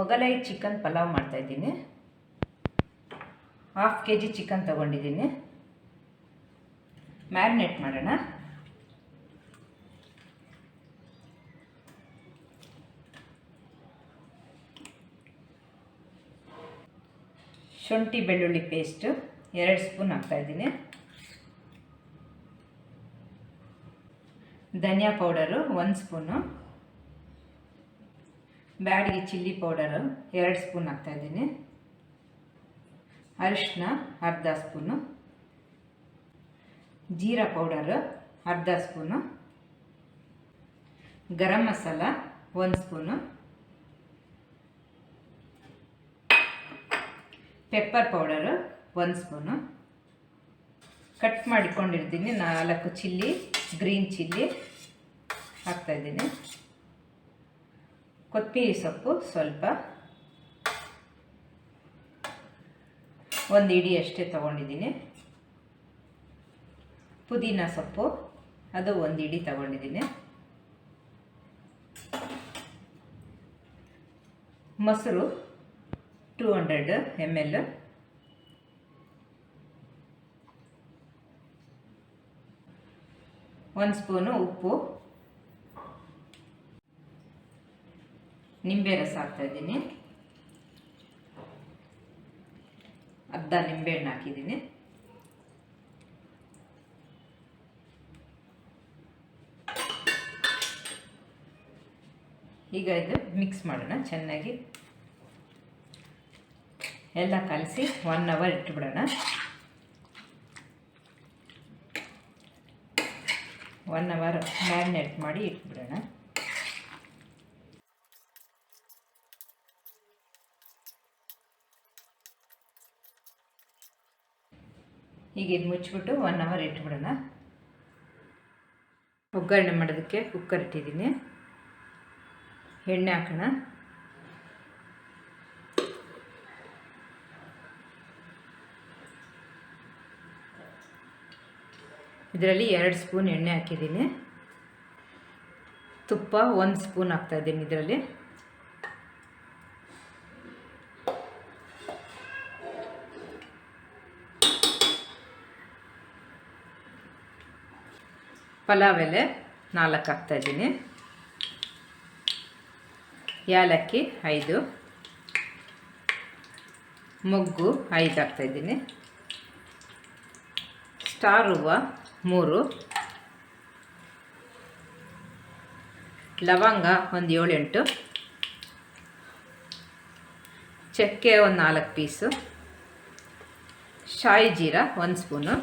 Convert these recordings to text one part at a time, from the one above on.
ಮೊಗಲೈ chicken pulao ಮಾಡ್ತಾಯಿದ್ದೀನಿ half K G chicken ತೊಗೊಂಡಿದ್ದೀನಿ. Marinate ಮಾಡೋಣ. ಶುಂಠಿ ಬೆಳ್ಳುಳ್ಳಿ ಪೇಸ್ಟು ಎರಡು ಸ್ಪೂನ್ ಹಾಕ್ತಾಯಿದ್ದೀನಿ ಧನಿಯಾ ಪೌಡರು ಒಂದು ಸ್ಪೂನು. ಬ್ಯಾಡಿಗೆ ಚಿಲ್ಲಿ ಪೌಡರು ಎರಡು ಸ್ಪೂನ್ ಹಾಕ್ತಾಯಿದ್ದೀನಿ ಅರಿಶಿನ ಅರ್ಧ ಸ್ಪೂನು. ಜೀರಾ ಪೌಡರು ಅರ್ಧ ಸ್ಪೂನು. ಗರಂ ಮಸಾಲ ಒಂದು ಸ್ಪೂನು. ಪೆಪ್ಪರ್ ಪೌಡರು ಒಂದು ಸ್ಪೂನು. ಕಟ್ ಮಾಡಿಕೊಂಡಿರ್ತೀನಿ ನಾಲ್ಕು ಚಿಲ್ಲಿ, ಗ್ರೀನ್ ಚಿಲ್ಲಿ ಹಾಕ್ತಾಯಿದ್ದೀನಿ ಕೊತ್ತಂಬರಿ ಸೊಪ್ಪು ಸ್ವಲ್ಪ. ಒಂದು ಇಡಿ ಅಷ್ಟೇ ತೊಗೊಂಡಿದ್ದೀನಿ. ಪುದೀನ ಸೊಪ್ಪು, ಅದು ಒಂದು ಇಡಿ ತಗೊಂಡಿದ್ದೀನಿ. ಮೊಸರು ಟೂ ಹಂಡ್ರೆಡ್ ಎಂ ಎಲ್ ಒಂದು ಸ್ಪೂನು ಉಪ್ಪು. ನಿಂಬೆ ರಸ ಹಾಕ್ತಾಯಿದ್ದೀನಿ ಅರ್ಧ ನಿಂಬೆಹಣ್ಣು ಹಾಕಿದ್ದೀನಿ. ಈಗ ಇದು ಮಿಕ್ಸ್ ಮಾಡೋಣ ಚೆನ್ನಾಗಿ. ಎಲ್ಲ ಕಲಸಿ ಒನ್ ಅವರ್ ಇಟ್ಬಿಡೋಣ. ಒನ್ ಅವರ್ ಮ್ಯಾರಿನೇಟ್ ಮಾಡಿ ಇಟ್ಬಿಡೋಣ. ಈಗ ಇದು ಮುಚ್ಚಿಬಿಟ್ಟು ಒನ್ ಅವರ್ ಇಟ್ಬಿಡೋಣ. ಒಗ್ಗರಣೆ ಮಾಡೋದಕ್ಕೆ ಕುಕ್ಕರ್ ಇಟ್ಟಿದ್ದೀನಿ. ಎಣ್ಣೆ ಹಾಕೋಣ. ಇದರಲ್ಲಿ ಎರಡು ಸ್ಪೂನ್ ಎಣ್ಣೆ ಹಾಕಿದ್ದೀನಿ. ತುಪ್ಪ ಒಂದು ಸ್ಪೂನ್ ಹಾಕ್ತಾಯಿದ್ದೀನಿ ಇದರಲ್ಲಿ. ಪಲಾವ್ ಎಲೆ ನಾಲ್ಕು ಹಾಕ್ತಾಯಿದ್ದೀನಿ ಏಲಕ್ಕಿ ಐದು. ಮೊಗ್ಗು ಐದು ಹಾಕ್ತಾಯಿದ್ದೀನಿ ಸ್ಟಾರ್ ಹೂವ ಮೂರು. ಲವಂಗ ಒಂದು ಏಳೆಂಟು. ಚಕ್ಕೆ ಒಂದು ನಾಲ್ಕು ಪೀಸು. ಶಾಯಿ ಜೀರಾ ಒಂದು ಸ್ಪೂನು.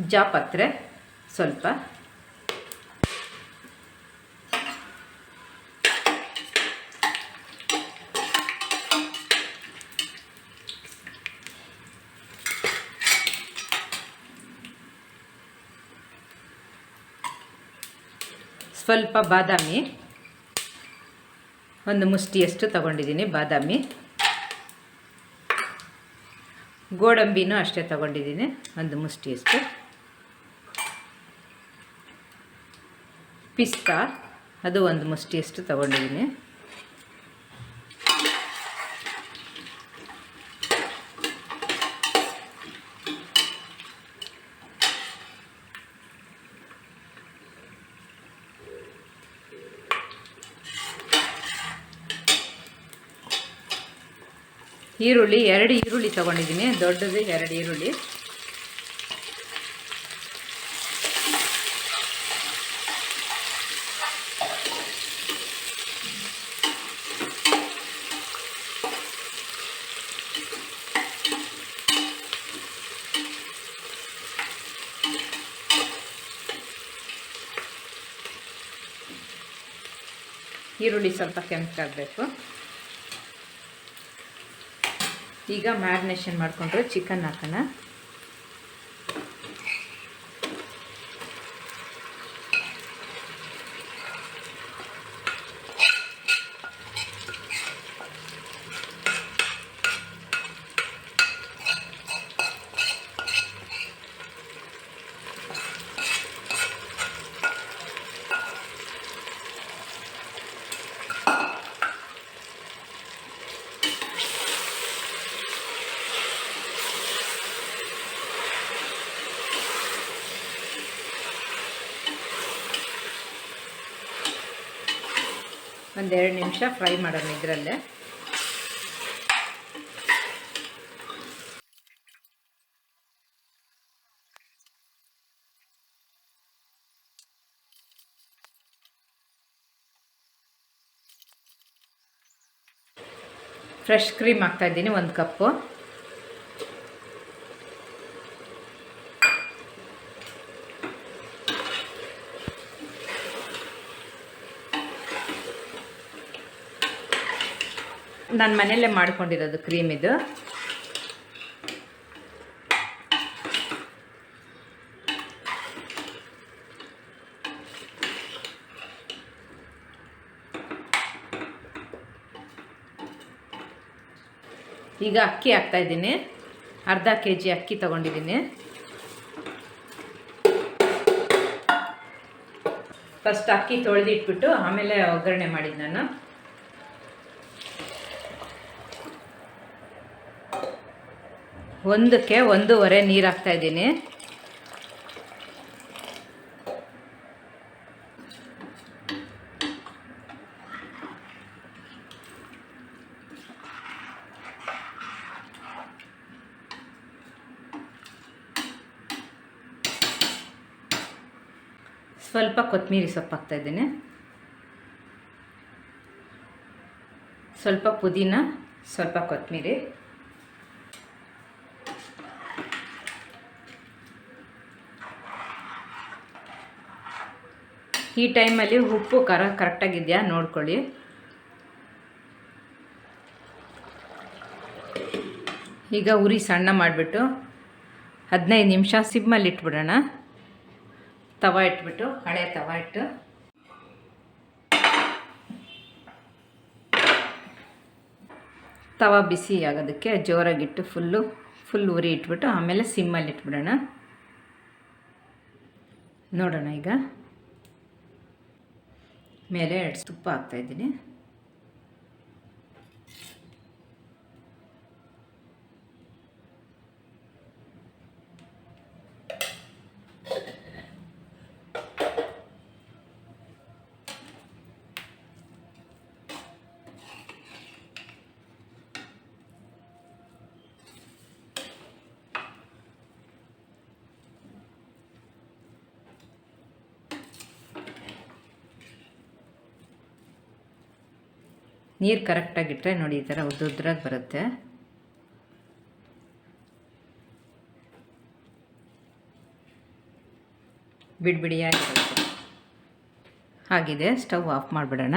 ಜಾಪತ್ರೆ ಸ್ವಲ್ಪ. ಸ್ವಲ್ಪ ಬಾದಾಮಿ. ಒಂದು ಮುಷ್ಟಿಯಷ್ಟು ತಗೊಂಡಿದ್ದೀನಿ ಬಾದಾಮಿ. ಗೋಡಂಬಿನೂ ಅಷ್ಟೇ ತಗೊಂಡಿದ್ದೀನಿ ಒಂದು ಮುಷ್ಟಿಯಷ್ಟು. ಪಿಸ್ತಾ ಅದು ಒಂದು ಮುಷ್ಟಿಯಷ್ಟು ತಗೊಂಡಿದ್ದೀನಿ. ಈರುಳ್ಳಿ ಎರಡು ಈರುಳ್ಳಿ ತೊಗೊಂಡಿದ್ದೀನಿ ದೊಡ್ಡದು ಎರಡು ಈರುಳ್ಳಿ. ಈರುಳ್ಳಿ ಸ್ವಲ್ಪ ಕೆಂಪಾಗಬೇಕು ಈಗ ಮ್ಯಾರಿನೇಷನ್ ಮಾಡಿಕೊಂಡ್ರೆ ಚಿಕನ್ ಹಾಕೋಣ. ಒಂದೆರಡು ನಿಮಿಷ ಫ್ರೈ ಮಾಡೋಣ ಇದರಲ್ಲೇ. ಫ್ರೆಶ್ ಕ್ರೀಮ್ ಹಾಕ್ತಾಯಿದ್ದೀನಿ ಒಂದು ಕಪ್ಪು. ನಾನು ಮನೆಯಲ್ಲೇ ಮಾಡ್ಕೊಂಡಿರೋದು ಕ್ರೀಮ್ ಇದು. ಈಗ ಅಕ್ಕಿ ಹಾಕ್ತಾ ಇದ್ದೀನಿ. ಅರ್ಧ ಕೆ ಜಿ ಅಕ್ಕಿ ತಗೊಂಡಿದ್ದೀನಿ. ಫಸ್ಟ್ ಅಕ್ಕಿ ತೊಳೆದಿಟ್ಬಿಟ್ಟು ಆಮೇಲೆ ಒಗ್ಗರಣೆ ಮಾಡಿದ್ದು ನಾನು. ಒಂದಕ್ಕೆ ಒಂದೂವರೆ ನೀರು ಹಾಕ್ತಾ ಇದ್ದೀನಿ. ಸ್ವಲ್ಪ ಕೊತ್ತಂಬರಿ ಸೊಪ್ಪು ಹಾಕ್ತಾ ಇದ್ದೀನಿ. ಸ್ವಲ್ಪ ಪುದೀನ ಸ್ವಲ್ಪ ಕೊತ್ತಂಬರಿ ಈ ಟೈಮಲ್ಲಿ ಉಪ್ಪು ಖರ ಕರೆಕ್ಟಾಗಿದೆಯಾ ನೋಡ್ಕೊಳ್ಳಿ. ಈಗ ಉರಿ ಸಣ್ಣ ಮಾಡಿಬಿಟ್ಟು ಹದಿನೈದು ನಿಮಿಷ ಸಿಮ್ಮಲ್ಲಿ ಇಟ್ಬಿಡೋಣ. ತವ ಇಟ್ಬಿಟ್ಟು, ಹಳೆ ತವ ಇಟ್ಟು. ತವ ಬಿಸಿ ಆಗೋದಕ್ಕೆ ಜೋರಾಗಿಟ್ಟು ಫುಲ್ಲು, ಫುಲ್ ಉರಿ ಇಟ್ಬಿಟ್ಟು ಆಮೇಲೆ ಸಿಮ್ಮಲ್ಲಿ ಇಟ್ಬಿಡೋಣ. ನೋಡೋಣ ಈಗ. ಮೇಲೆ ಎರಡು ತುಪ್ಪ ಹಾಕ್ತಾಯಿದ್ದೀನಿ ನೀರು ಕರೆಕ್ಟಾಗಿಟ್ಟರೆ ನೋಡಿ ಈ ಥರ ಉದ್ದುದ್ರಾಗಿ ಬರುತ್ತೆ. ಬಿಡಿ ಹಾಗಿದೆ ಸ್ಟವ್ ಆಫ್ ಮಾಡಿಬಿಡೋಣ.